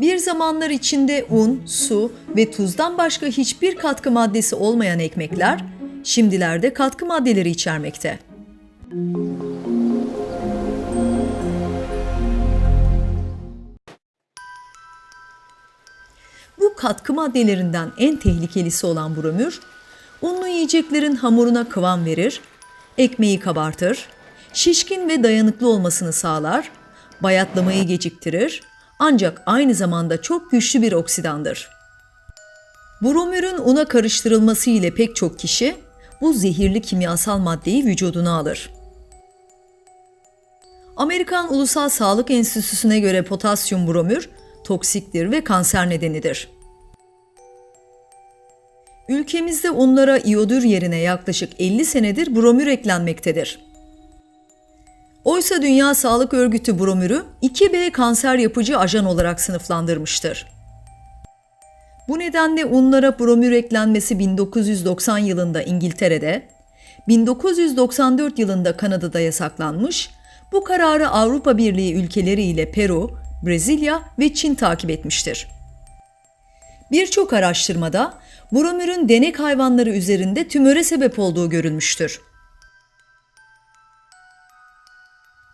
Bir zamanlar içinde un, su ve tuzdan başka hiçbir katkı maddesi olmayan ekmekler, şimdilerde katkı maddeleri içermekte. Bu katkı maddelerinden en tehlikelisi olan bromür, unlu yiyeceklerin hamuruna kıvam verir, ekmeği kabartır, şişkin ve dayanıklı olmasını sağlar, bayatlamayı geciktirir, ancak aynı zamanda çok güçlü bir oksidandır. Bromürün una karıştırılması ile pek çok kişi bu zehirli kimyasal maddeyi vücuduna alır. Amerikan Ulusal Sağlık Enstitüsü'ne göre potasyum bromür toksiktir ve kanser nedenidir. Ülkemizde unlara iyodür yerine yaklaşık 50 senedir bromür eklenmektedir. Oysa Dünya Sağlık Örgütü bromürü 2B kanser yapıcı ajan olarak sınıflandırmıştır. Bu nedenle unlara bromür eklenmesi 1990 yılında İngiltere'de, 1994 yılında Kanada'da yasaklanmış, bu kararı Avrupa Birliği ülkeleri ile Peru, Brezilya ve Çin takip etmiştir. Birçok araştırmada bromürün denek hayvanları üzerinde tümöre sebep olduğu görülmüştür.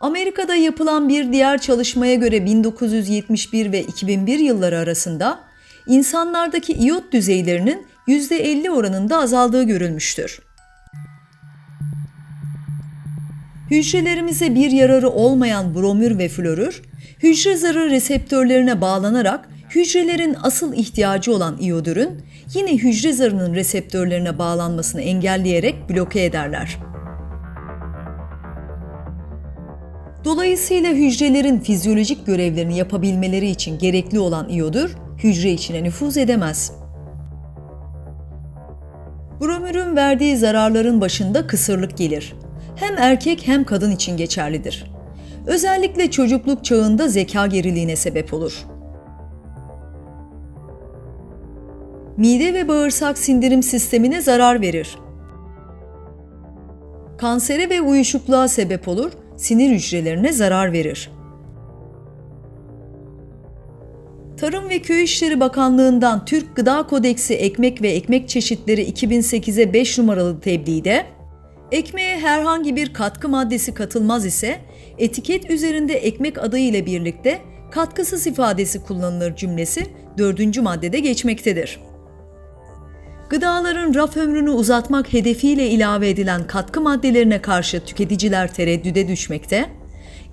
Amerika'da yapılan bir diğer çalışmaya göre 1971 ve 2001 yılları arasında insanlardaki iyot düzeylerinin %50 oranında azaldığı görülmüştür. Hücrelerimize bir yararı olmayan bromür ve florür, hücre zarı reseptörlerine bağlanarak hücrelerin asıl ihtiyacı olan iyodürün yine hücre zarının reseptörlerine bağlanmasını engelleyerek bloke ederler. Dolayısıyla hücrelerin fizyolojik görevlerini yapabilmeleri için gerekli olan iyodür hücre içine nüfuz edemez. Bromürün verdiği zararların başında kısırlık gelir. Hem erkek hem kadın için geçerlidir. Özellikle çocukluk çağında zeka geriliğine sebep olur. Mide ve bağırsak sindirim sistemine zarar verir. Kansere ve uyuşukluğa sebep olur, sinir hücrelerine zarar verir. Tarım ve Köy İşleri Bakanlığı'ndan Türk Gıda Kodeksi ekmek ve ekmek çeşitleri 2008'e 5 numaralı tebliğde, ekmeğe herhangi bir katkı maddesi katılmaz ise etiket üzerinde ekmek adı ile birlikte katkısız ifadesi kullanılır cümlesi 4. maddede geçmektedir. Gıdaların raf ömrünü uzatmak hedefiyle ilave edilen katkı maddelerine karşı tüketiciler tereddüde düşmekte,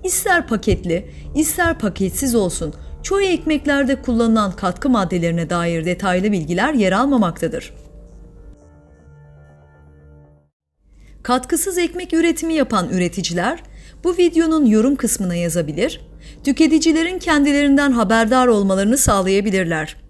ister paketli, ister paketsiz olsun çoğu ekmeklerde kullanılan katkı maddelerine dair detaylı bilgiler yer almamaktadır. Katkısız ekmek üretimi yapan üreticiler bu videonun yorum kısmına yazabilir, tüketicilerin kendilerinden haberdar olmalarını sağlayabilirler.